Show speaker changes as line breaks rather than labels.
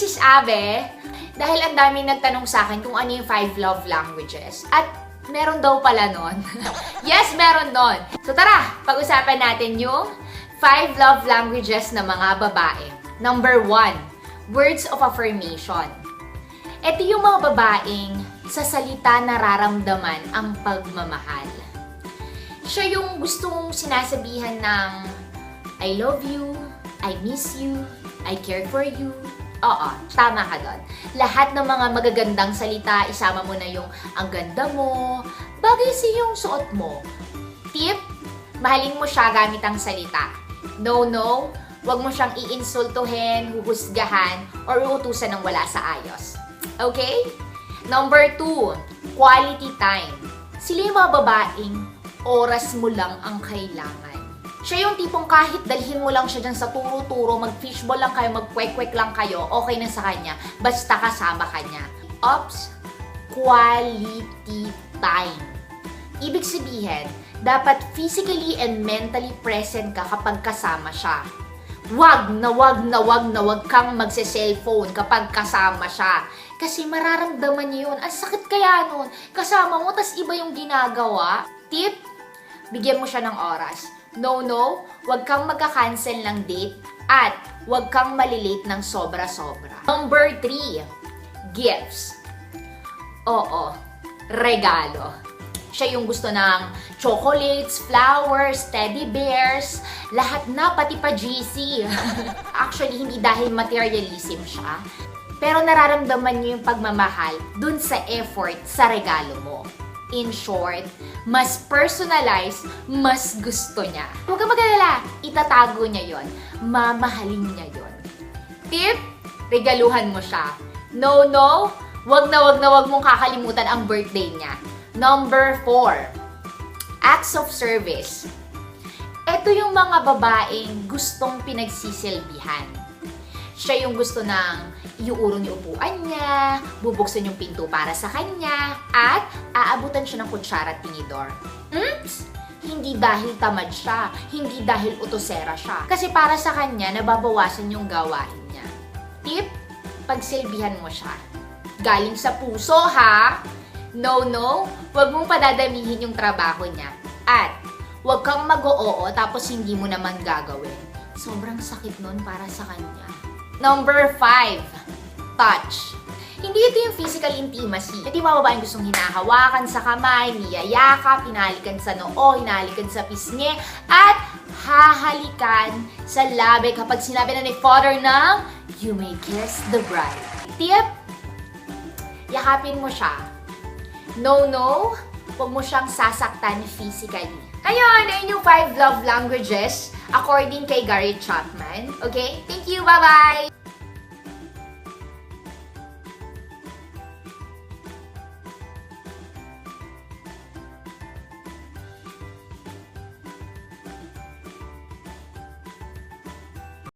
is Abe. Dahil ang daming nagtanong sa akin kung ano yung five love languages. At meron daw pala nun. yes, meron nun. So tara, pag-usapan natin yung five love languages ng mga babae. Number one, words of affirmation. Ito yung mga babaeng sa salita nararamdaman ang pagmamahal. Siya yung gustong sinasabihan ng I love you, I miss you, I care for you. Oo, tama ka doon. Lahat ng mga magagandang salita, isama mo na yung ang ganda mo, bagay sa yung suot mo. Tip, mahalin mo siya gamit ang salita. No, no, wag mo siyang iinsultuhin, huhusgahan, or uutusan ng wala sa ayos. Okay? Number two, quality time. Sila yung mga babaeng oras mo lang ang kailangan. Siya yung tipong kahit dalhin mo lang siya dyan sa turo-turo, mag-fishball lang kayo, mag-kwek-kwek lang kayo, okay na sa kanya, basta kasama ka niya. Ops, quality time. Ibig sabihin, dapat physically and mentally present ka kapag kasama siya. Wag na wag na wag na wag kang magse-cellphone kapag kasama siya. Kasi mararamdaman niya yun. Ang sakit kaya nun. Kasama mo, tas iba yung ginagawa. Tip, bigyan mo siya ng oras. No, no, wag kang magka-cancel ng date at wag kang malilate ng sobra-sobra. Number 3, gifts. Oo, regalo. Siya yung gusto ng chocolates, flowers, teddy bears, lahat na, pati pa GC. Actually, hindi dahil materialism siya, pero nararamdaman niyo yung pagmamahal dun sa effort sa regalo mo. In short, mas personalized, mas gusto niya. Huwag ka mag-alala, itatago niya yon, mamahalin niya yon. Tip, regaluhan mo siya. No, no, wag na wag na wag mong kakalimutan ang birthday niya. Number 4, acts of service. Ito yung mga babaeng gustong pinagsisilbihan. Siya yung gusto ng iuurong yung upuan niya, bubuksan yung pinto para sa kanya, at aabutan siya ng kutsara at tinidor. Oops! Hindi dahil tamad siya, hindi dahil utosera siya. Kasi para sa kanya, nababawasan yung gawain niya. Tip, pagsilbihan mo siya. Galing sa puso, ha? No, no, wag mong padadamihin yung trabaho niya. At, wag kang mag-oo tapos hindi mo naman gagawin. Sobrang sakit nun para sa kanya. Number 5, touch. Hindi ito yung physical intimacy. Ito yung mga babaeng gustong hinahawakan sa kamay, niyayakap, hinahalikan sa noo, hinahalikan sa pisngi, at hahalikan sa labi kapag sinabi na ni father ng You may kiss the bride. Tip, yakapin mo siya. No, no, huwag mo siyang sasaktan physically. Ayun, ayun yung five love languages according kay Gary Chapman. Okay? Thank you, bye-bye!